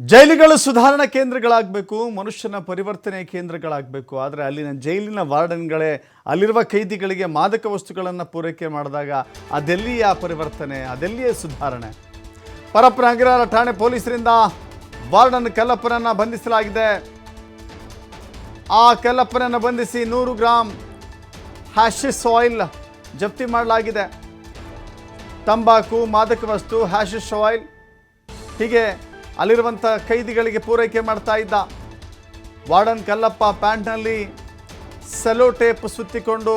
ಜೈಲುಗಳು ಸುಧಾರಣಾ ಕೇಂದ್ರಗಳಾಗಬೇಕು, ಮನುಷ್ಯನ ಪರಿವರ್ತನೆ ಕೇಂದ್ರಗಳಾಗಬೇಕು. ಆದರೆ ಅಲ್ಲಿನ ಜೈಲಿನ ವಾರ್ಡನ್ಗಳೇ, ಅಲ್ಲಿರುವ ಕೈದಿಗಳಿಗೆ ಮಾದಕ ವಸ್ತುಗಳನ್ನು ಪೂರೈಕೆ ಮಾಡಿದಾಗ ಅದೆಲ್ಲಿಯ ಪರಿವರ್ತನೆ, ಅದೆಲ್ಲಿಯೇ ಸುಧಾರಣೆ? ಪರಪ್ಪನ ಅಗ್ರಹಾರ ಠಾಣೆ ಪೊಲೀಸರಿಂದ ವಾರ್ಡನ್ ಕಲ್ಲಪ್ಪನನ್ನು ಬಂಧಿಸಲಾಗಿದೆ. ಆ ಕಲ್ಲಪ್ಪನನ್ನು ಬಂಧಿಸಿ ನೂರು ಗ್ರಾಂ ಹ್ಯಾಶಿಸ್ ಆಯಿಲ್ ಜಪ್ತಿ ಮಾಡಲಾಗಿದೆ. ತಂಬಾಕು, ಮಾದಕ ವಸ್ತು ಹ್ಯಾಶಿಸ್ ಆಯಿಲ್ ಹೀಗೆ ಅಲ್ಲಿರುವಂಥ ಕೈದಿಗಳಿಗೆ ಪೂರೈಕೆ ಮಾಡ್ತಾ ಇದ್ದ ವಾರ್ಡನ್ ಕಲ್ಲಪ್ಪ ಪ್ಯಾಂಟ್ನಲ್ಲಿ ಸೆಲೋ ಟೇಪ್ ಸುತ್ತಿಕೊಂಡು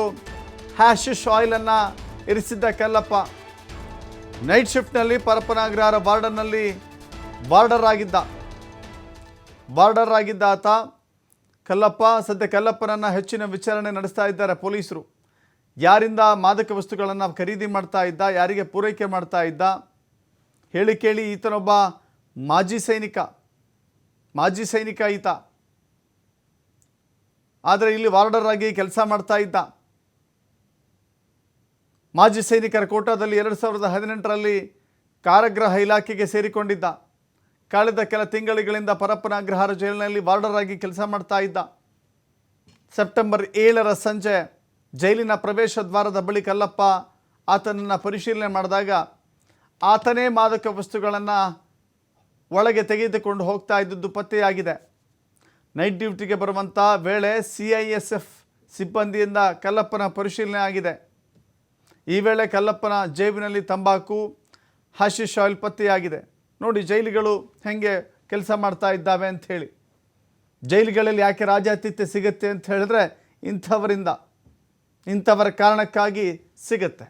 ಹ್ಯಾಶಿಶ್ ಆಯಿಲನ್ನು ಇರಿಸಿದ್ದ ಕಲ್ಲಪ್ಪ. ನೈಟ್ ಶಿಫ್ಟ್ನಲ್ಲಿ ಪರಪನಾಗ್ರಹಾರ ವಾರ್ಡನ್ನಲ್ಲಿ ವಾರ್ಡರ್ ಆಗಿದ್ದ. ವಾರ್ಡರ್ ಆಗಿದ್ದ ಆತ. ಕಲ್ಲಪ್ಪ, ಸದ್ಯ ಕಲ್ಲಪ್ಪನನ್ನು ಹೆಚ್ಚಿನ ವಿಚಾರಣೆ ನಡೆಸ್ತಾ ಇದ್ದಾರೆ ಪೊಲೀಸರು. ಯಾರಿಂದ ಮಾದಕ ವಸ್ತುಗಳನ್ನು ಖರೀದಿ ಮಾಡ್ತಾ ಇದ್ದ, ಯಾರಿಗೆ ಪೂರೈಕೆ ಮಾಡ್ತಾ ಇದ್ದ, ಹೇಳಿ ಕೇಳಿ ಈತನೊಬ್ಬ ಮಾಜಿ ಸೈನಿಕ ಮಾಜಿ ಸೈನಿಕ ಈತ. ಆದರೆ ಇಲ್ಲಿ ವಾರ್ಡರ್ ಆಗಿ ಕೆಲಸ ಮಾಡ್ತಾ ಇದ್ದ. ಮಾಜಿ ಸೈನಿಕರ ಕೋಟಾದಲ್ಲಿ ಎರಡು ಸಾವಿರದ ಹದಿನೆಂಟರಲ್ಲಿ ಕಾರಾಗೃಹ ಇಲಾಖೆಗೆ ಸೇರಿಕೊಂಡಿದ್ದ. ಕಳೆದ ಕೆಲ ತಿಂಗಳುಗಳಿಂದ ಪರಪ್ಪನ ಅಗ್ರಹಾರ ಜೈಲಿನಲ್ಲಿ ವಾರ್ಡರ್ ಆಗಿ ಕೆಲಸ ಮಾಡ್ತಾ ಇದ್ದ. ಸೆಪ್ಟೆಂಬರ್ ಏಳರ ಸಂಜೆ ಜೈಲಿನ ಪ್ರವೇಶ ದ್ವಾರದ ಬಳಿ ಕಲ್ಲಪ್ಪ ಆತನನ್ನು ಪರಿಶೀಲನೆ ಮಾಡಿದಾಗ ಆತನೇ ಮಾದಕ ವಸ್ತುಗಳನ್ನು ಒಳಗೆ ತೆಗೆದುಕೊಂಡು ಹೋಗ್ತಾ ಇದ್ದದ್ದು ಪತ್ತೆಯಾಗಿದೆ. ನೈಟ್ ಡ್ಯೂಟಿಗೆ ಬರುವಂಥ ವೇಳೆ ಸಿ ಐ ಎಸ್ ಎಫ್ ಸಿಬ್ಬಂದಿಯಿಂದ ಕಲ್ಲಪ್ಪನ ಪರಿಶೀಲನೆ ಆಗಿದೆ. ಈ ವೇಳೆ ಕಲ್ಲಪ್ಪನ ಜೇಬಿನಲ್ಲಿ ತಂಬಾಕು, ಹಶಿಶ್ ಆಯಿಲ್ ಪತ್ತೆಯಾಗಿದೆ. ನೋಡಿ, ಜೈಲುಗಳು ಹೆಂಗೆ ಕೆಲಸ ಮಾಡ್ತಾ ಇದ್ದಾವೆ ಅಂತ ಹೇಳಿ. ಜೈಲುಗಳಲ್ಲಿ ಯಾಕೆ ರಾಜಾತಿಥ್ಯ ಸಿಗುತ್ತೆ ಅಂತ ಹೇಳಿದ್ರೆ ಇಂಥವರಿಂದ, ಇಂಥವರ ಕಾರಣಕ್ಕಾಗಿ ಸಿಗುತ್ತೆ.